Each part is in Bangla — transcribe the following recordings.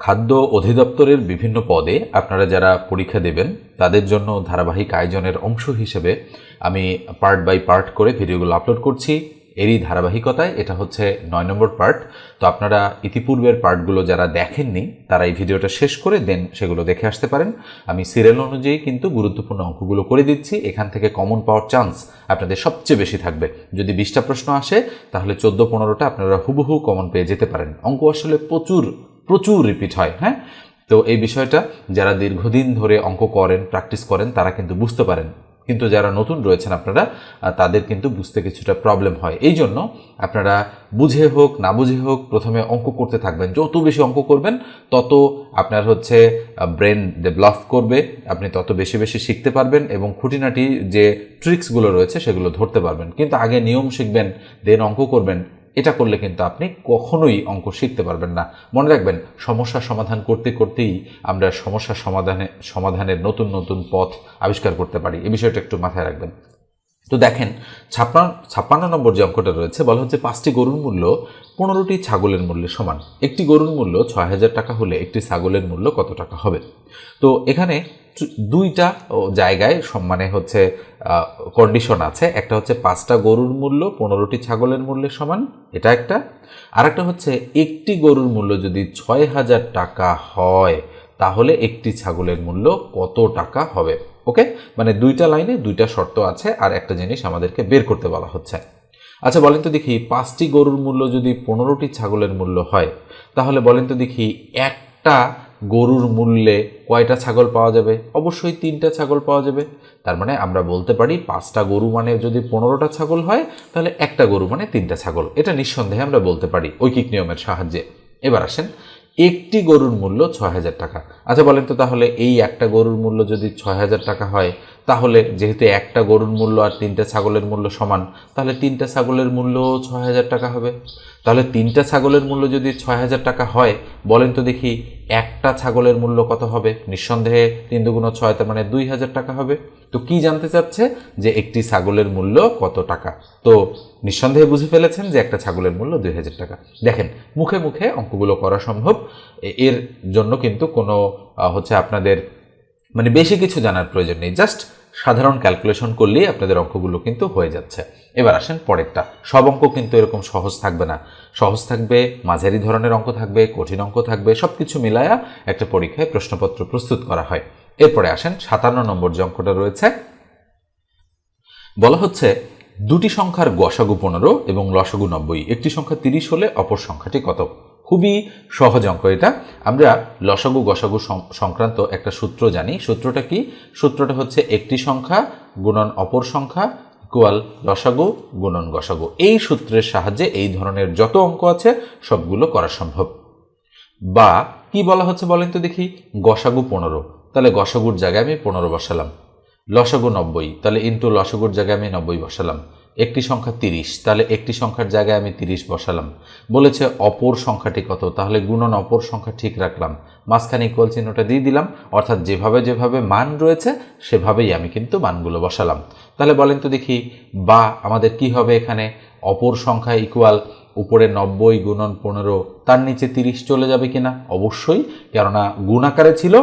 খাদ্য অধিদপ্তরের বিভিন্ন পদে আপনারা যারা পরীক্ষা দেবেন, তাদের জন্য ধারাবাহিক আয়োজনের অংশ হিসেবে আমি পার্ট বাই পার্ট করে ভিডিওগুলো আপলোড করছি। এরই ধারাবাহিকতায় এটা হচ্ছে নয় নম্বর পার্ট। তো আপনারা ইতিপূর্বের পার্টগুলো যারা দেখেননি, তারা এই ভিডিওটা শেষ করে দেন, সেগুলো দেখে আসতে পারেন। আমি সিরিয়াল অনুযায়ী কিন্তু গুরুত্বপূর্ণ অঙ্কগুলো করে দিচ্ছি। এখান থেকে কমন পাওয়ার চান্স আপনাদের সবচেয়ে বেশি থাকবে। যদি বিশটা প্রশ্ন আসে, তাহলে চোদ্দ পনেরোটা আপনারা হুবহু কমন পেয়ে যেতে পারেন। অঙ্ক আসলে প্রচুর প্রচুর রিপিট হয় হ্যাঁ? তো এই বিষয়টা যারা দীর্ঘদিন ধরে অঙ্ক করেন প্র্যাকটিস করেন, তারা কিন্তু বুঝতে পারেন। কিন্তু যারা নতুন রয়েছেন আপনারা তাদের কিন্তু বুঝতে কিছুটা প্রবলেম হয়। এই জন্য আপনারা বুঝে হোক, না বুঝে হোক, প্রথমে অঙ্ক করতে থাকবেন। যত বেশি অঙ্ক করবেন, তত আপনার হচ্ছে ব্রেন ডেভেলপ করবে, আপনি তত বেশি বেশি শিখতে পারবেন এবং খুঁটিনাটি যে ট্রিক্সগুলো রয়েছে, সেগুলো ধরতে পারবেন। কিন্তু আগে নিয়ম শিখবেন দেন অঙ্ক করবেন এটা করলে কিন্তু আপনি কখনোই অঙ্ক শিখতে পারবেন না। মনে রাখবেন, সমস্যা সমাধান করতে করতেই আমরা সমস্যা সমাধানে, সমাধানের নতুন নতুন পথ আবিষ্কার করতে পারি। এ বিষয়টা একটু মাথায় রাখবেন। তো দেখেন ছাপ্পান্ন ছাপ্পান্ন নম্বর যে অঙ্কটা রয়েছে, বলা হচ্ছে পাঁচটি গরুর মূল্য পনেরোটি ছাগলের মূল্যের সমান। একটি গরুর মূল্য ছয় হাজার টাকা হলে একটি ছাগলের মূল্য কত টাকা হবে? তো এখানে দুইটা জায়গায় সম- মানে হচ্ছে কন্ডিশন আছে। একটা হচ্ছে পাঁচটা গরুর মূল্য পনেরোটি ছাগলের মূল্যের সমান, এটা একটা। আর একটা হচ্ছে একটি গরুর মূল্য যদি ছয় হাজার টাকা হয়, তাহলে একটি ছাগলের মূল্য কত টাকা হবে? ওকে মানে দুইটা লাইনে দুইটা শর্ত আছে আর একটা জিনিস আমাদেরকে বের করতে বলা হচ্ছে। আচ্ছা বলেন তো দেখি, পাঁচটি গরুর মূল্য যদি পনেরোটি ছাগলের মূল্য হয়, তাহলে বলেন তো দেখি, একটা গরুর মূল্যে কয়টা ছাগল পাওয়া যাবে? অবশ্যই তিনটা ছাগল পাওয়া যাবে। তার মানে আমরা বলতে পারি, পাঁচটা গরু মানে যদি পনেরোটা ছাগল হয়, তাহলে একটা গরু মানে তিনটা ছাগল। এটা নিঃসন্দেহে আমরা বলতে পারি ঐকিক নিয়মের সাহায্যে। এবার আসেন একটি গরুর মূল্য ছ হাজার টাকা। আচ্ছা বলেন তো তাহলে এই একটা গরুর মূল্য যদি ছ হাজার টাকা হয় তাহলে যেহেতু একটা গরুর মূল্য আর তিনটা ছাগলের মূল্য সমান, তাহলে তিনটা ছাগলের মূল্য ছয় হাজার টাকা হবে। তাহলে তিনটা ছাগলের মূল্য যদি ছয় হাজার টাকা হয়, বলেন তো দেখি একটা ছাগলের মূল্য কত হবে? নিঃসন্দেহে তিন দুগুণ ছয়, তার মানে দুই হাজার টাকা হবে। তো কি জানতে চাচ্ছে? যে একটি ছাগলের মূল্য কত টাকা? তো নিঃসন্দেহে বুঝে ফেলেছেন যে একটা ছাগলের মূল্য দুই হাজার টাকা। দেখেন, মুখে মুখে অঙ্কগুলো করা সম্ভব। এর জন্য কিন্তু কোনো হচ্ছে আপনাদের মানে বেশি কিছু জানার প্রয়োজন নেই। জাস্ট সাধারণ ক্যালকুলেশন করলেই আপনাদের অঙ্কগুলো কিন্তু হয়ে যাচ্ছে। এবার আসেন পরেরটা। সব অঙ্ক কিন্তু এরকম সহজ থাকবে না। সহজ থাকবে, মাঝারি ধরনের অঙ্ক থাকবে, কঠিন অঙ্ক থাকবে সব কিছু মিলায়া একটা পরীক্ষায় প্রশ্নপত্র প্রস্তুত করা হয়। এরপরে আসেন সাতান্ন নম্বর যে অঙ্কটা রয়েছে। বলা হচ্ছে, দুটি সংখ্যার গসাগু পনেরো এবং লসাগু নব্বই। একটি সংখ্যা তিরিশ হলে অপর সংখ্যাটি কত? খুবই সহজ অঙ্ক এটা। আমরা লসাগু গসাগু সংক্রান্ত একটা সূত্র জানি। সূত্রটা কি? সূত্রটা হচ্ছে একটি সংখ্যা গুণন অপর সংখ্যা ইকুয়াল লসাগু গুণন গসাগু। এই সূত্রের সাহায্যে এই ধরনের যত অঙ্ক আছে, সবগুলো করা সম্ভব। বা কি বলা হচ্ছে বলেন তো দেখি? গসাগু পনেরো। তাহলে গসাগুর জায়গায় আমি পনেরো বসালাম। লসাগু নব্বই। তাহলে ইন্টু লসাগুর জায়গায় আমি নব্বই বসালাম। একটি সংখ্যা তিরিশ, তাহলে একটি সংখ্যার জায়গায় আমি তিরিশ বসালাম। বলেছে অপর সংখ্যাটি কত? তাহলে গুণন অপর সংখ্যা ঠিক রাখলাম। মাঝখানে ইকুয়াল চিহ্নটা দিয়ে দিলাম, অর্থাৎ যেভাবে যেভাবে মান রয়েছে, সেভাবেই আমি কিন্তু মানগুলো বসালাম। তাহলে বলেন তো দেখি, বা আমাদের কি হবে এখানে? অপর সংখ্যা ইকুয়াল উপরে নব্বই গুণন পনেরো, তার নিচে তিরিশ চলে যাবে কিনা? অবশ্যই, কেননা গুণ আকারে ছিল,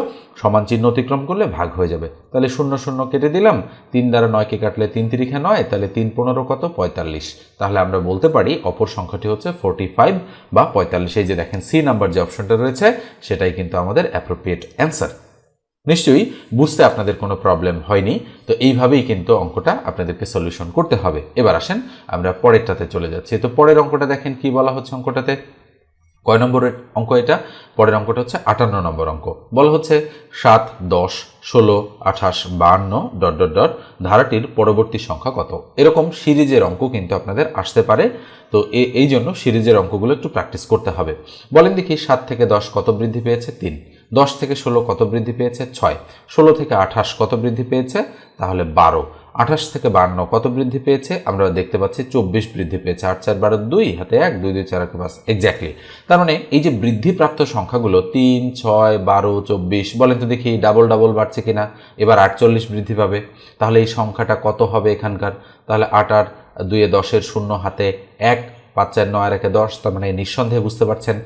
সমান চিহ্ন অতিক্রম করলে ভাগ হয়ে যাবে। তাহলে শূন্য শূন্য কেটে দিলাম, তিন দ্বারা নয়কে কাটলে তিন তিরিখে নয়, তাহলে তিন পনেরো কত? পঁয়তাল্লিশ। তাহলে আমরা বলতে পারি, অপর সংখ্যাটি হচ্ছে ফোরটি ফাইভ বা পঁয়তাল্লিশ। এই যে দেখেন সি নাম্বার যে অপশনটা রয়েছে, সেটাই কিন্তু আমাদের অ্যাপ্রোপ্রিয়েট অ্যান্সার নিশ্চয়ই বুঝতে আপনাদের কোনো প্রবলেম হয়নি। তো এইভাবেই কিন্তু অঙ্কটা আপনাদেরকে সলিউশন করতে হবে। এবার আসেন, আমরা পরেরটাতে চলে যাচ্ছি। তো পরের অঙ্কটা দেখেন কি বলা হচ্ছে অঙ্কটাতে? কয় নম্বরের অঙ্ক এটা? পরের অঙ্কটা হচ্ছে আটান্ন নম্বর অঙ্ক। বলা হচ্ছে সাত, দশ, ষোলো, আঠাশ, বাহান্ন, ডট ডট ডট, ধারাটির পরবর্তী সংখ্যা কত? এরকম সিরিজের অঙ্ক কিন্তু আপনাদের আসতে পারে। তো এই জন্য সিরিজের অঙ্কগুলো একটু প্র্যাকটিস করতে হবে। বলেন দেখি সাত থেকে দশ কত বৃদ্ধি পেয়েছে? তিন। দশ থেকে ষোলো কত বৃদ্ধি পেয়েছে? ছয়। ষোলো থেকে আঠাশ কত বৃদ্ধি পেয়েছে? তাহলে বারো। আঠাশ থেকে বান্ন, কত বৃদ্ধি পেয়েছে? আমরা দেখতে পাচ্ছি চব্বিশ বৃদ্ধি পেয়েছে। আট চার বারো দুই, হাতে এক, দুই দুই, চার পাঁচ এক্স্যাক্টলি তার মানে এই যে বৃদ্ধিপ্রাপ্ত সংখ্যাগুলো, তিন, ছয়, বারো, চব্বিশ, বলেন তো দেখি ডাবল ডাবল বাড়ছে কিনা, এবার আটচল্লিশ বৃদ্ধি পাবে। তাহলে এই সংখ্যাটা কত হবে এখানকার? তাহলে আট আট দুয়ে দশের শূন্য, হাতে এক, পাঁচ চার নয়, আর একে দশ, তার মানে নিঃসন্দেহে বুঝতে পারছেন?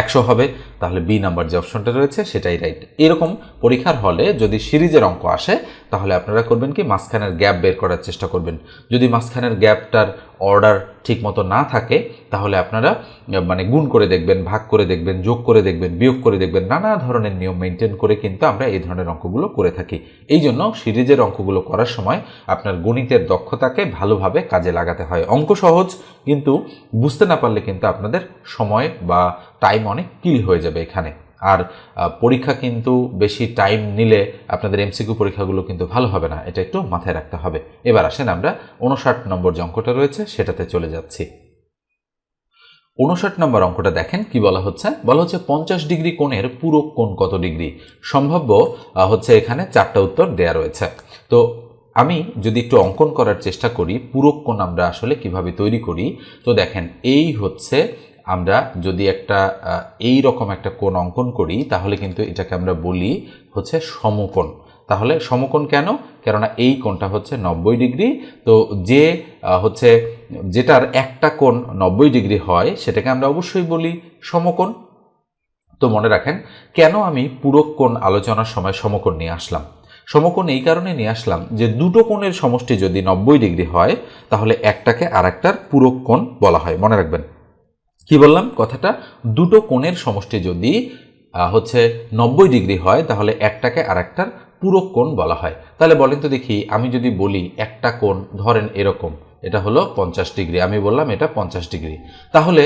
একশো হবে, তাহলে বি নাম্বার যে অপশনটা রয়েছে, সেটাই রাইট এরকম পরীক্ষার হলে যদি সিরিজের অঙ্ক আসে তাহলে আপনারা করবেন কি? মাঝখানের গ্যাপ বের করার চেষ্টা করবেন। যদি মাঝখানের গ্যাপটার অর্ডার ঠিক মতো না থাকে, তাহলে আপনারা মানে গুণ করে দেখবেন, ভাগ করে দেখবেন, যোগ করে দেখবেন, বিয়োগ করে দেখবেন, নানা ধরনের নিয়ম মেনটেন করে কিন্তু আমরা এই ধরনের অঙ্কগুলো করে থাকি। এই জন্য সিরিজের অঙ্কগুলো করার সময় আপনার গণিতের দক্ষতাকে ভালোভাবে কাজে লাগাতে হয়। অঙ্ক সহজ, কিন্তু বুঝতে না পারলে কিন্তু আপনাদের সময় বা টাইম অনেক কিল হয়ে যাবে এখানে। আর পরীক্ষা কিন্তু বেশি টাইম নিলে আপনাদের এমসিকিউ পরীক্ষাগুলো কিন্তু ভালো হবে না, এটা একটু মাথায় রাখতে হবে। এবার আসেন আমরা উনষাট নম্বর যে অঙ্কটা রয়েছে সেটাতে চলে যাচ্ছি। উনষাট নম্বর অঙ্কটা দেখেন কি বলা হচ্ছে? বলা হচ্ছে পঞ্চাশ ডিগ্রি কোণের পুরো কোণ কত ডিগ্রি? সম্ভাব্য হচ্ছে এখানে চারটা উত্তর দেয়া রয়েছে। তো আমি যদি একটু অঙ্কন করার চেষ্টা করি, পুরো কোণ আমরা আসলে কীভাবে তৈরি করি, তো দেখেন এই হচ্ছে আমরা যদি একটা এই রকম একটা কোণ অঙ্কন করি, তাহলে কিন্তু এটাকে আমরা বলি হচ্ছে সমকোণ। তাহলে সমকোণ কেন? কেননা এই কোণটা হচ্ছে নব্বই ডিগ্রি। তো যে হচ্ছে যেটার একটা কোণ নব্বই ডিগ্রি হয়, সেটাকে আমরা অবশ্যই বলি সমকোণ। তো মনে রাখেন, কেন আমি পুরো কোণ আলোচনার সময় সমকোণ নিয়ে আসলাম? সমকোণ এই কারণে নিয়ে আসলাম যে দুটো কোণের সমষ্টি যদি নব্বই ডিগ্রি হয়, তাহলে একটাকে আর একটার পূরক কোণ বলা হয়। মনে রাখবেন। কি বললাম? কথাটা দুটো কোণের সমষ্টি যদি হচ্ছে নব্বই ডিগ্রি হয়, তাহলে একটাকে আর একটার পূরক কোণ বলা হয়। তাহলে বলেন তো দেখি, আমি যদি বলি একটা কোণ, ধরেন এরকম, এটা হলো পঞ্চাশ ডিগ্রি, আমি বললাম এটা পঞ্চাশ ডিগ্রি। তাহলে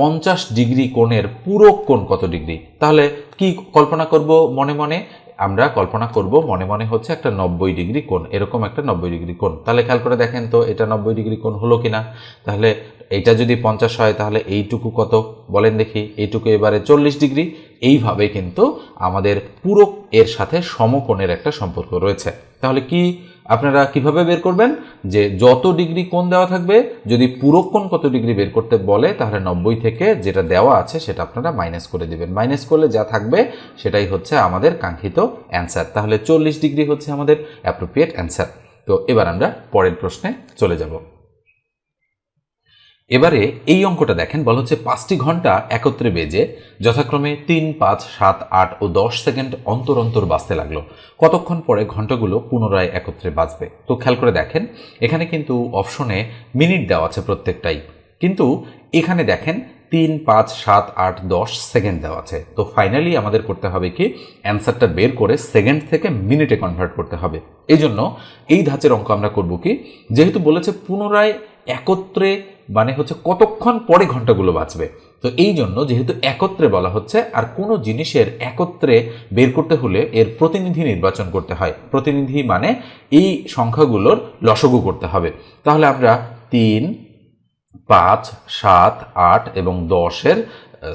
পঞ্চাশ ডিগ্রি কোণের পূরক কোণ কত ডিগ্রি? তাহলে কি কল্পনা করব মনে মনে? আমরা কল্পনা করব মনে মনে হচ্ছে একটা নব্বই ডিগ্রি কোণ, এরকম একটা নব্বই ডিগ্রি কোণ। তাহলে খেয়াল করে দেখেন তো, এটা নব্বই ডিগ্রি কোণ হলো কি না তাহলে এটা যদি পঞ্চাশ হয়, তাহলে এইটুকু কত? বলেন দেখি, এইটুকু এবারে চল্লিশ ডিগ্রি। এইভাবে কিন্তু আমাদের পুরো এর সাথে সমকোণের একটা সম্পর্ক রয়েছে। তাহলে কি আপনারা কীভাবে বের করবেন? যে যত ডিগ্রি কোন দেওয়া থাকবে, যদি পুরো কোণ কত ডিগ্রি বের করতে বলে, তাহলে নব্বই থেকে যেটা দেওয়া আছে, সেটা আপনারা মাইনাস করে দেবেন। মাইনাস করলে যা থাকবে, সেটাই হচ্ছে আমাদের কাঙ্ক্ষিত অ্যান্সার তাহলে চল্লিশ ডিগ্রি হচ্ছে আমাদের অ্যাপ্রোপ্রিয়েট অ্যান্সার তো এবার আমরা পরের প্রশ্নে চলে যাব। এবারে এই অঙ্কটা দেখেন, বলা হচ্ছে পাঁচটি ঘণ্টা একত্রে বেজে যথাক্রমে তিন, পাঁচ, সাত, আট ও দশ সেকেন্ড অন্তর অন্তর বাজতে লাগল। কতক্ষণ পরে ঘন্টাগুলো পুনরায় একত্রে বাজবে তো খেয়াল করে দেখেন, এখানে কিন্তু অপশনে মিনিট দেওয়া আছে প্রত্যেকটাই। কিন্তু এখানে দেখেন, তিন, পাঁচ, সাত, আট, দশ সেকেন্ড দেওয়া আছে। তো ফাইনালি আমাদের করতে হবে কি অ্যান্সারটা বের করে সেকেন্ড থেকে মিনিটে কনভার্ট করতে হবে। এই জন্য এই ধাঁচের অঙ্ক আমরা করব কি, যেহেতু বলেছে পুনরায় একত্রে মানে হচ্ছে কতক্ষণ পরে ঘন্টাগুলো বাঁচবে। তো এই জন্য যেহেতু একত্রে বলা হচ্ছে, আর কোনো জিনিসের একত্রে বের করতে হলে এর প্রতিনিধি নির্বাচন করতে হয়। প্রতিনিধি মানে এই সংখ্যাগুলোর লসগু করতে হবে। তাহলে আমরা তিন, পাঁচ, সাত, আট এবং দশের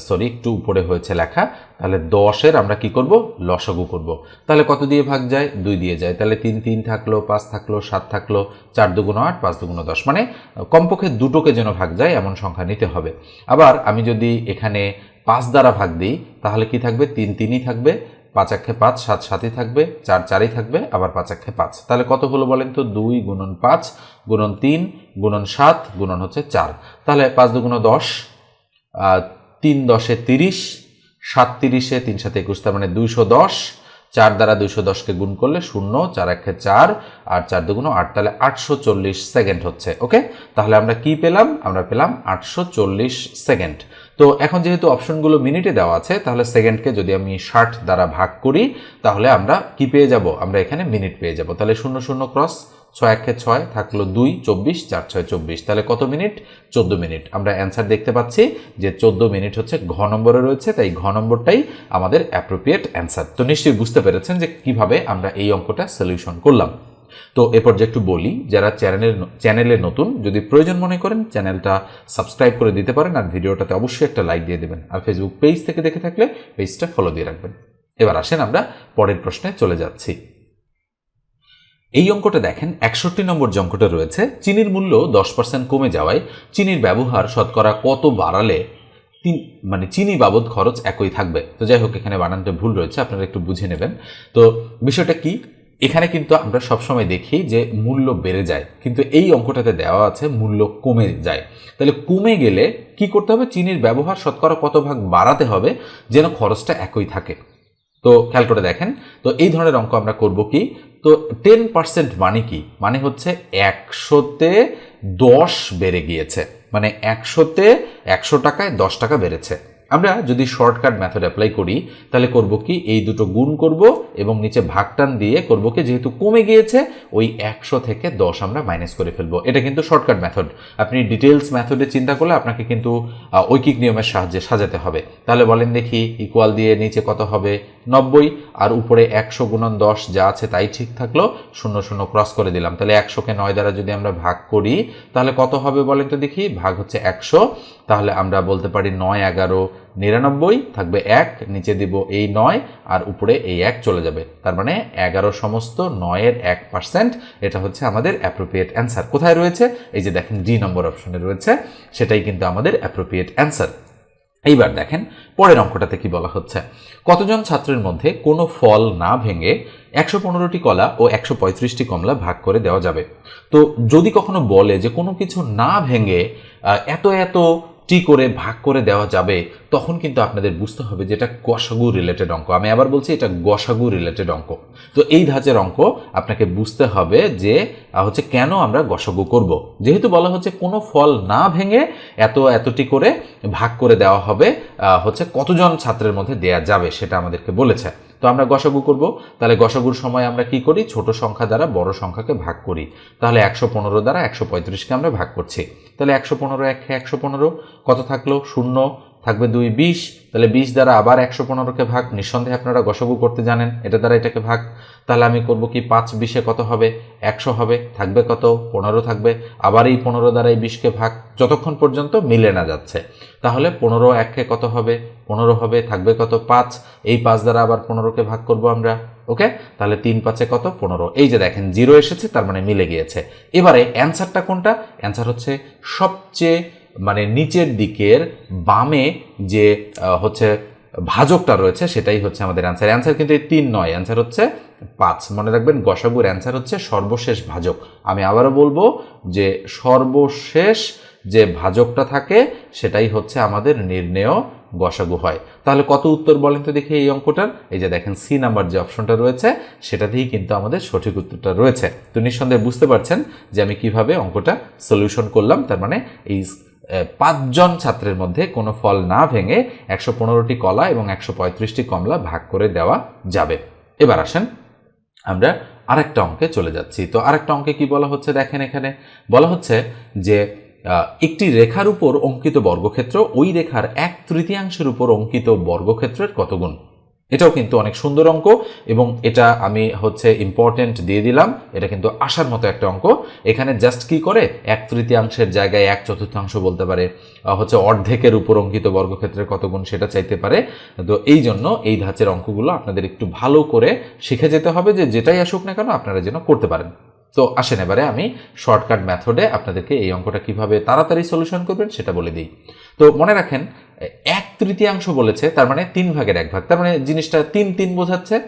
সরি একটু উপরে হয়েছে লেখা। তাহলে দশের আমরা কি করব? লসগু করব। তাহলে কত দিয়ে ভাগ যায়? দুই দিয়ে যায়। তাহলে তিন তিন থাকল, পাঁচ থাকল, সাত থাকল, চার দুগুণ আট, পাঁচ দুগুণ দশ। মানে কমপক্ষে দুটোকে যেন ভাগ যায়, এমন সংখ্যা নিতে হবে। আবার আমি যদি এখানে পাঁচ দ্বারা ভাগ দিই, তাহলে কি থাকবে? তিন তিনই থাকবে, পাঁচ একে পাঁচ, সাত সাতই থাকবে, চার চারই থাকবে, আবার পাঁচ একে পাঁচ। তাহলে কত হলো বলেন তো? দুই গুণন পাঁচ, গুণন তিন, গুণন সাত, গুণন হচ্ছে চার। তাহলে পাঁচ দুগুণ দশ তিন দশে তিরিশ, সাত তিরিশে তিন সাথে একুশ, তার মানে দুইশো দশ। চার দ্বারা দুইশো দশকে গুণ করলে শূন্য, চার একে চার, আর চার দুগুণ আট, তাহলে আটশো চল্লিশ সেকেন্ড হচ্ছে, ওকে? তাহলে আমরা কি পেলাম? আমরা পেলাম আটশো চল্লিশ সেকেন্ড। তো এখন যেহেতু অপশনগুলো মিনিটে দেওয়া আছে, তাহলে সেকেন্ডকে যদি আমি ষাট দ্বারা ভাগ করি, তাহলে আমরা কি পেয়ে যাব? আমরা এখানে মিনিট পেয়ে যাব। তাহলে শূন্য শূন্য ক্রস ছয় একে ছয় থাকল দুই, চব্বিশ, চার ছয় চব্বিশ। তাহলে কত মিনিট? চোদ্দ মিনিট। আমরা অ্যান্সার দেখতে পাচ্ছি যে চোদ্দ মিনিট হচ্ছে ঘ নম্বরে রয়েছে, তাই ঘ নম্বরটাই আমাদের অ্যাপ্রোপ্রিয়েট অ্যান্সার। তো নিশ্চয়ই বুঝতে পেরেছেন যে কীভাবে আমরা এই অঙ্কটা সলিউশন করলাম। তো এ পর্যায়ে একটু বলি, যারা চ্যানেলের চ্যানেলে নতুন, যদি প্রয়োজন মনে করেন, চ্যানেলটা সাবস্ক্রাইব করে দিতে পারেন আর ভিডিওটাতে অবশ্যই একটা লাইক দিয়ে দেবেন। আর ফেসবুক পেজ থেকে দেখে থাকলে পেজটা ফলো দিয়ে রাখবেন। এবার আসেন আমরা পরের প্রশ্নে চলে যাচ্ছি। এই অঙ্কটা দেখেন, একষট্টি নম্বর যে অঙ্কটা রয়েছে, চিনির মূল্য দশ পার্সেন্ট কমে যাওয়ায় চিনির ব্যবহার শতকরা কত বাড়ালে তিন মানে চিনি বাবদ খরচ একই থাকবে। তো যাই হোক, এখানে বানানটা ভুল রয়েছে, আপনারা একটু বুঝে নেবেন। তো বিষয়টা কি? এখানে কিন্তু আমরা সবসময় দেখি যে মূল্য বেড়ে যায়, কিন্তু এই অঙ্কটাতে দেওয়া আছে মূল্য কমে যায়। তাহলে কমে গেলে কি করতে হবে? চিনির ব্যবহার শতকরা কত ভাগ বাড়াতে হবে, যেন খরচটা একই থাকে। তো খেয়াল করে দেখেন, তো এই ধরনের অঙ্ক আমরা করব কি? তো টেন পার্সেন্ট মানে কি? মানে হচ্ছে একশোতে দশ বেড়ে গিয়েছে। মানে একশোতে একশো টাকায় দশ টাকা বেড়েছে। আমরা যদি শর্টকাট মেথড অ্যাপ্লাই করি, তাহলে করব কি? এই দুটো গুণ করব এবং নিচে ভাগটান দিয়ে করব কি? যেহেতু কমে গিয়েছে, ওই একশো থেকে দশ আমরা মাইনাস করে ফেলব। এটা কিন্তু শর্টকাট মেথড আপনি ডিটেলস মেথডে চিন্তা করলে আপনাকে কিন্তু ঐকিক নিয়মের সাহায্যে সাজাতে হবে। তাহলে বলেন দেখি ইকুয়াল দিয়ে নিচে কত হবে? নব্বই আর উপরে একশো গুণন দশ যা আছে তাই ঠিক থাকল। শূন্য শূন্য ক্রস করে দিলাম। তাহলে একশোকে নয় দ্বারা যদি আমরা ভাগ করি, তাহলে কত হবে বলেন তো দেখি? ভাগ হচ্ছে একশো। তাহলে আমরা বলতে পারি নয় এগারো নিরানব্বই থাকবে এক, নিচে দিব এই নয় আর উপরে এই এক চলে যাবে। তার মানে এগারো সমস্ত নয়ের এক পার্সেন্ট এটা হচ্ছে আমাদের অ্যাপ্রোপ্রিয়েট অ্যান্সার কোথায় রয়েছে? এই যে দেখেন ডি নম্বর অপশনে রয়েছে, সেটাই কিন্তু আমাদের অ্যাপ্রোপ্রিয়েট অ্যান্সার এইবার দেখেন, পরের অঙ্কটাতে কি বলা হচ্ছে? কতজন ছাত্রের মধ্যে কোনো ফল না ভেঙে একশো পনেরোটি কলা ও একশো পঁয়ত্রিশটি কমলা ভাগ করে দেওয়া যাবে? তো যদি কখনো বলে যে কোনো কিছু না ভেঙে এত এত টি করে ভাগ করে দেওয়া যাবে, তখন কিন্তু আপনাদের বুঝতে হবে যে এটা গসাগু রিলেটেড অঙ্ক। আমি আবার বলছি এটা গসাগু রিলেটেড অঙ্ক। তো এই ধাঁচের অঙ্ক আপনাকে বুঝতে হবে যে হচ্ছে কেন আমরা গসাগু করব। যেহেতু বলা হচ্ছে কোনো ফল না ভেঙে এত, এতটি করে ভাগ করে দেওয়া হবে হচ্ছে কতজন ছাত্রের মধ্যে দেয়া যাবে সেটা আমাদেরকে বলেছে। তো আমরা গসাগু করব। তাহলে গসাগুর সময় আমরা কি করি? ছোট সংখ্যা দ্বারা বড় সংখ্যাকে ভাগ করি। তাহলে একশো পনেরো দ্বারা একশো পঁয়ত্রিশকে আমরা ভাগ করছি। তাহলে একশো পনেরো এক একশো পনেরো কত থাকল? শূন্য। থাকবে দুই বিশ। তাহলে বিশ দ্বারা আবার একশো পনেরোকে ভাগ। নিঃসন্দেহে আপনারা গসাগু করতে জানেন। এটা দ্বারা এটাকে ভাগ তাহলে আমি করব কি পাঁচ বিশে কত হবে? একশো হবে? থাকবে কত? পনেরো থাকবে? আবার এই পনেরো দ্বারা এই বিশকে ভাগ যতক্ষণ পর্যন্ত মিলে না যাচ্ছে। তাহলে পনেরো এককে কত হবে? পনেরো হবে? থাকবে কত? পাঁচ। এই পাঁচ দ্বারা আবার পনেরোকে ভাগ করব আমরা। ওকে? তাহলে তিন পাঁচে কত? পনেরো। এই যে দেখেন, জিরো এসেছে, তার মানে মিলে গিয়েছে। এবারে অ্যান্সারটা কোনটা? অ্যান্সার হচ্ছে সবচেয়ে মানে নিচের দিকের বামে যে হচ্ছে ভাজকটা রয়েছে, সেটাই হচ্ছে আমাদের অ্যান্সার অ্যান্সার কিন্তু এই তিন নয় অ্যান্সার হচ্ছে পাঁচ। মনে রাখবেন গসাগুর অ্যান্সার হচ্ছে সর্বশেষ ভাজক। আমি আবারও বলব যে সর্বশেষ যে ভাজকটা থাকে, সেটাই হচ্ছে আমাদের নির্ণেয় গসাগু হয়। তাহলে কত উত্তর বলেন তো দেখি এই অঙ্কটার? এই যে দেখেন সি নাম্বার যে অপশনটা রয়েছে সেটাতেই কিন্তু আমাদের সঠিক উত্তরটা রয়েছে। তো নিঃসন্দেহে বুঝতে পারছেন যে আমি কীভাবে অঙ্কটা সলিউশন করলাম, তার মানে এই পাঁচজন ছাত্রের মধ্যে কোনো ফল না ভেঙে একশো পনেরোটি কলা এবং একশো পঁয়ত্রিশটি কমলা ভাগ করে দেওয়া যাবে। এবার আসেন আমরা আরেকটা অঙ্কে চলে যাচ্ছি। তো আরেকটা অঙ্কে কি বলা হচ্ছে দেখেন এখানে? বলা হচ্ছে যে একটি রেখার উপর অঙ্কিত বর্গক্ষেত্র ওই রেখার এক তৃতীয়াংশের উপর অঙ্কিত বর্গক্ষেত্রের কত গুণ? এটাও কিন্তু অনেক সুন্দর অঙ্ক এবং এটা আমি হচ্ছে ইম্পর্টেন্ট দিয়ে দিলাম। এটা কিন্তু আসার মতো একটা অঙ্ক। এখানে জাস্ট কি করে? এক তৃতীয়াংশের জায়গায় এক চতুর্থাংশ বলতে পারে। হচ্ছে অর্ধেকের উপর অঙ্কিত বর্গক্ষেত্রের কত গুণ সেটা চাইতে পারে। তো এই জন্য এই ধাঁচের অঙ্কগুলো আপনাদের একটু ভালো করে শিখে যেতে হবে যে যেটাই আসুক না কেন আপনারা যেন করতে পারেন। তো আসেন এবারে আমি শর্টকাট মেথডে আপনাদেরকে এই অঙ্কটা কীভাবে তাড়াতাড়ি সলিউশন করবেন সেটা বলে দিই। তো মনে রাখেন এক তৃতীয়াংশ বলেছে, তার মানে তিন ভাগের এক ভাগ। তার মানে জিনিসটা তিন তিন বোঝাচ্ছে।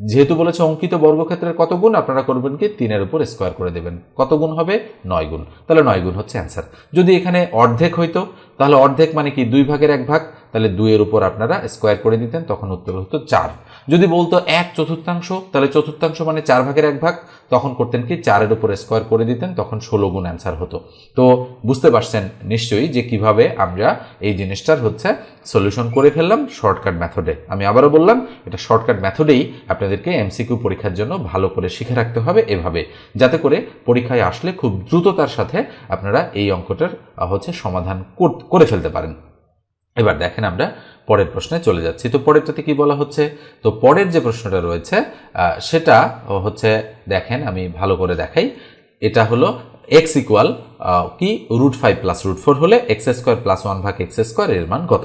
যেহেতু বলেছে অঙ্কিত বর্গক্ষেত্রের কত গুণ, আপনারা করবেন কি, তিনের উপর স্কোয়ার করে দেবেন। কত গুণ হবে? নয় গুণ। তাহলে নয় গুণ হচ্ছে অ্যান্সার যদি এখানে অর্ধেক হইতো, তাহলে অর্ধেক মানে কি, দুই ভাগের এক ভাগ? তাহলে দুইয়ের উপর আপনারা স্কোয়ার করে দিতেন, তখন উত্তর হতো চার। যদি বলতো এক চতুর্থাংশ, তাহলে চতুর্থাংশ মানে চার ভাগের এক ভাগ, তখন করতেন কি চারের উপর স্কোয়ার করে দিতেন, তখন ষোলো গুণ অ্যান্সার হতো। তো বুঝতে পারছেন নিশ্চয়ই যে কীভাবে আমরা এই জিনিসটার হচ্ছে সলিউশন করে ফেললাম শর্টকাট মেথডে আমি আবারও বললাম, এটা শর্টকাট মেথডেই আপনাদেরকে এমসিকিউ পরীক্ষার জন্য ভালো করে শিখে রাখতে হবে এভাবে। যাতে করে পরীক্ষায় আসলে খুব দ্রুততার সাথে আপনারা এই অঙ্কটার হচ্ছে সমাধান কর- করে ফেলতে পারেন। এবার দেখেন আমরা পরের প্রশ্নে চলে যাচ্ছি। তো পরেরটাতে কি বলা হচ্ছে? তো পরের যে প্রশ্নটা রয়েছে সেটা হচ্ছে, দেখেন আমি ভালো করে দেখাই, এটা হলো এক্স ইকুয়াল কি? Root five plus root four হলে এক্স স্কোয়ার প্লাস ওয়ান ভাগ এক্স স্কোয়ার এর মান কত?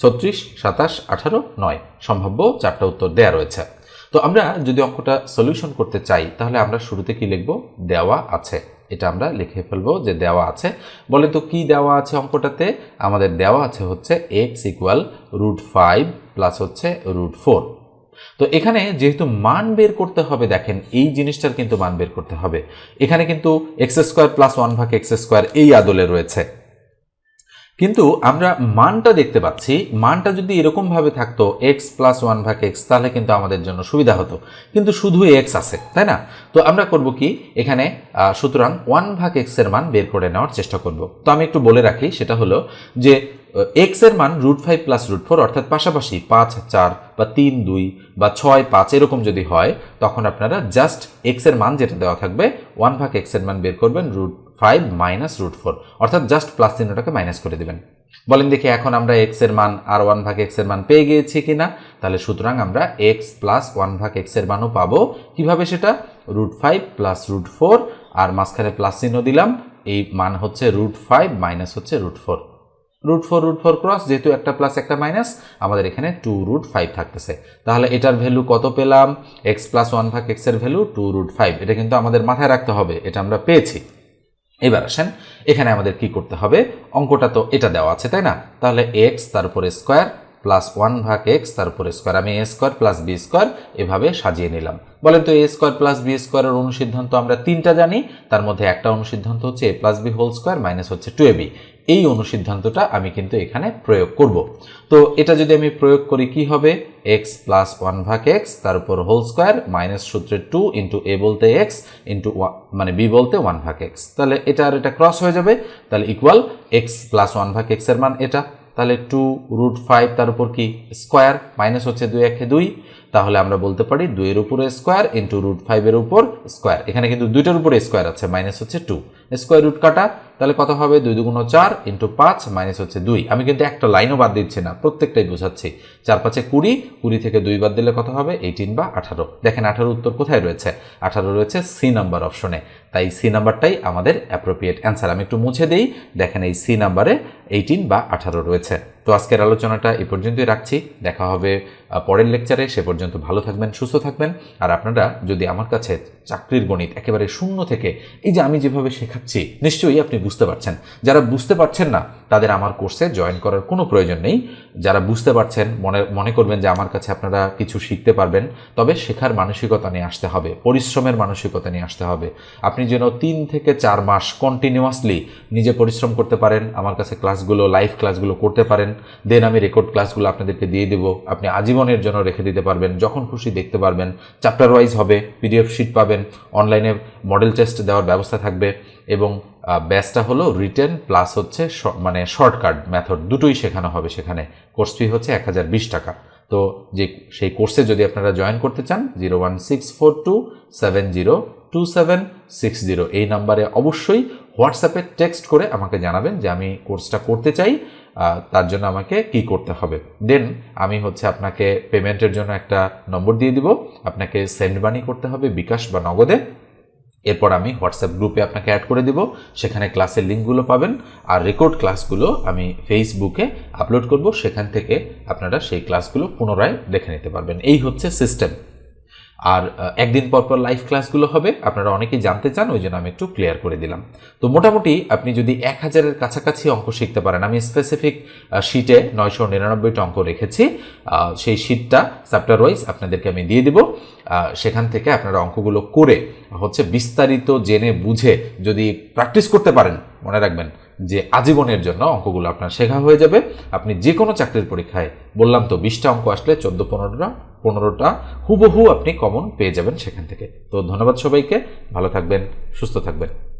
ছত্রিশ, সাতাশ, আঠারো, নয়। সম্ভাব্য চারটা উত্তর দেয়া রয়েছে। তো আমরা যদি অঙ্কটা সলিউশন করতে চাই, তাহলে আমরা শুরুতে কি লিখব? দেওয়া আছে। এটা আমরা লিখে ফেলব যে দেওয়া আছে। বলে তো কি দেওয়া আছে অঙ্কটাতে? আমাদের দেওয়া আছে হচ্ছে x equal root five plus হচ্ছে রুট ফোর তো এখানে যেহেতু মান বের করতে হবে, দেখেন এই জিনিসটার কিন্তু মান বের করতে হবে। এখানে কিন্তু এক্স স্কোয়ার প্লাস ওয়ান ভাগ এক্স স্কোয়ার এই আদলে রয়েছে। কিন্তু আমরা মানটা দেখতে পাচ্ছি, মানটা যদি এরকমভাবে থাকতো এক্স প্লাস ওয়ান ভাগ এক্স তাহলে কিন্তু আমাদের জন্য সুবিধা হতো। কিন্তু শুধু এক্স আছে, তাই না? তো আমরা করব কি? এখানে সুতরাং ওয়ান ভাগ এক্সের মান বের করে নেওয়ার চেষ্টা করব। তো আমি একটু বলে রাখি, সেটা হলো যে এক্সের মান root five plus root four অর্থাৎ পাশাপাশি পাঁচ, চার বা তিন, দুই বা ছয়, পাঁচ এরকম যদি হয়, তখন আপনারা জাস্ট এক্সের মান যেটা দেওয়া থাকবে ওয়ান ভাগ এক্সের মান বের করবেন root five minus root four অর্থাৎ জাস্ট প্লাস চিহ্নটাকে মাইনাস করে দিবেন। বলেন দেখি এখন আমরা এক্সের মান আর ওয়ান ভাগ এক্সের মান পেয়ে গিয়েছি কিনা? তাহলে সুতরাং আমরা এক্স প্লাস ওয়ান ভাগ এক্সের মানও পাবো। কীভাবে সেটা? Root five plus root four আর মাঝখানে প্লাস চিহ্ন দিলাম, এই মান হচ্ছে রুট ফাইভ মাইনাস হচ্ছে root four root four root four cross যেহেতু একটা প্লাস একটা মাইনাস আমাদের এখানে টু রুট ফাইভ থাকতেছে। তাহলে এটার ভ্যালু কত পেলাম? এক্স প্লাস ওয়ান ভাগ এক্সের ভ্যালু টু রুট ফাইভ এটা কিন্তু আমাদের মাথায় রাখতে হবে, এটা আমরা পেয়েছি। এবার আসেন, এখানে আমাদের কি করতে হবে? অঙ্কটা তো এটা দেওয়া আছে, তাই না? তাহলে এক্স তারপরে স্কোয়ার প্লাস ওয়ান ভাগ এক্স তার উপরে স্কোয়ার আমি a square plus b square এভাবে সাজিয়ে নিলাম। বলেন তো এ স্কোয়ার প্লাস বি স্কোয়ারের অনুসিদ্ধান্ত আমরা তিনটা জানি, তার মধ্যে একটা অনুসিদ্ধান্ত হচ্ছে a plus b whole square minus হচ্ছে টু এ বি এই অনুসিদ্ধান্তটা আমি কিন্তু এখানে প্রয়োগ করব। তো এটা যদি আমি প্রয়োগ করি কি হবে? এক্স প্লাস ওয়ান ভাগ এক্স তার উপর হোল স্কোয়ার মাইনাস সূত্রে টু ইন্টু এ বলতে এক্স ইন্টু মানে বি বলতে ওয়ান ভাগ এক্স তাহলে এটা আর এটা ক্রস হয়ে যাবে, তাহলে ইকুয়াল এক্স প্লাস ওয়ান ভাগ এক্সের মান এটা। তাহলে টু রুট ফাইভ তার উপর কি? স্কোয়ার মাইনাস হচ্ছে দুই একে দুই। তাহলে আমরা বলতে পারি দুইয়ের উপরে স্কোয়ার ইন্টু রুট ফাইভের উপর স্কোয়ার এখানে কিন্তু দুইটার উপরে স্কোয়ার আছে মাইনাস হচ্ছে টু স্কোয়ার রুট কাটা, তাহলে কত হবে? দুই দুগুণ চার ইন্টু পাঁচ মাইনাস হচ্ছে দুই। আমি কিন্তু একটা লাইনও বাদ দিচ্ছি না, প্রত্যেকটাই বোঝাচ্ছি। চার পাঁচে কুড়ি কুড়ি থেকে দুই বাদ দিলে কত হবে? এইটিন বা আঠারো। দেখেন আঠারো উত্তর কোথায় রয়েছে? আঠারো রয়েছে সি নাম্বার অপশনে তাই সি নাম্বারটাই আমাদের অ্যাপ্রোপ্রিয়েট অ্যান্সার আমি একটু মুছে দিই, দেখেন এই সি নাম্বারে এইটিন বা আঠারো রয়েছে। তো আজকের আলোচনাটা এই পর্যন্তই রাখছি। দেখা হবে পরের লেকচারে সে পর্যন্ত ভালো থাকবেন, সুস্থ থাকবেন। আর আপনারা যদি আমার কাছে চাকরির গণিত একেবারে শূন্য থেকে, এই যে আমি যেভাবে শেখাচ্ছি নিশ্চয়ই আপনি বুঝতে পারছেন। যারা বুঝতে পারছেন না তাদের আমার কোর্সে জয়েন করার কোনো প্রয়োজন নেই। যারা বুঝতে পারছেন, মনে মনে করবেন যে আমার কাছে আপনারা কিছু শিখতে পারবেন, তবে শেখার মানসিকতা নিয়ে আসতে হবে, পরিশ্রমের মানসিকতা নিয়ে আসতে হবে। আপনি যেন তিন থেকে চার মাস কন্টিনিউয়াসলি নিজে পরিশ্রম করতে পারেন, আমার কাছে ক্লাসগুলো লাইভ ক্লাসগুলো করতে পারেন দেন আমি রেকর্ড ক্লাসগুলো আপনাদেরকে দিয়ে দেবো, আপনি আজীবনের জন্য রেখে দিতে পারবেন, যখন খুশি দেখতে পারবেন চ্যাপ্টার ওয়াইজ হবে পিডিএফ শিট পাবেন অনলাইনে মডেল টেস্ট দেওয়ার ব্যবস্থা থাকবে, এবং ব্যাচটা হলো রিটেন প্লাস হচ্ছে মানে শর্টকাট মেথড দুটোই শেখানো হবে সেখানে। কোর্স ফি হচ্ছে এক হাজার বিশ টাকা। তো যে সেই কোর্সে যদি আপনারা জয়েন করতে চান zero one six four two seven zero two seven six zero এই নাম্বারে অবশ্যই হোয়াটসঅ্যাপে টেক্সট করে আমাকে জানাবেন যে আমি কোর্সটা করতে চাই তার জন্য আমাকে কি করতে হবে। দেন আমি হচ্ছে আপনাকে পেমেন্টের জন্য একটা নম্বর দিয়ে দিব। আপনাকে সেন্ড মানি করতে হবে বিকাশ বা নগদে। এরপর আমি হোয়াটসঅ্যাপ গ্রুপে আপনাকে অ্যাড করে দিব। সেখানে ক্লাসের লিঙ্কগুলো পাবেন আর রেকর্ড ক্লাসগুলো আমি ফেসবুকে আপলোড করব। সেখান থেকে আপনারা সেই ক্লাসগুলো পুনরায় দেখে নিতে পারবেন। এই হচ্ছে সিস্টেম আর একদিন পর পর লাইভ ক্লাসগুলো হবে। আপনারা অনেকেই জানতে চান, ওই জন্য আমি একটু ক্লিয়ার করে দিলাম। তো মোটামুটি আপনি যদি এক হাজারের কাছাকাছি অঙ্ক শিখতে পারেন, আমি স্পেসিফিক শিটে নয়শো নিরানব্বইটা অঙ্ক রেখেছি। সেই শিটটা চ্যাপ্টার ওয়াইজ আপনাদেরকে আমি দিয়ে দিব। সেখান থেকে আপনারা অঙ্কগুলো করে হচ্ছে বিস্তারিত জেনে বুঝে যদি প্র্যাকটিস করতে পারেন, মনে রাখবেন যে আজীবনের জন্য অঙ্কগুলো আপনার শেখা হয়ে যাবে। আপনি যে কোনো চাকরির পরীক্ষায়, বললাম তো বিশটা অঙ্ক আসলে চোদ্দ, পনেরোটা পনেরোটা, হুবহু আপনি কমন পেয়ে যাবেন সেখান থেকে। তো ধন্যবাদ সবাইকে, ভালো থাকবেন, সুস্থ থাকবেন।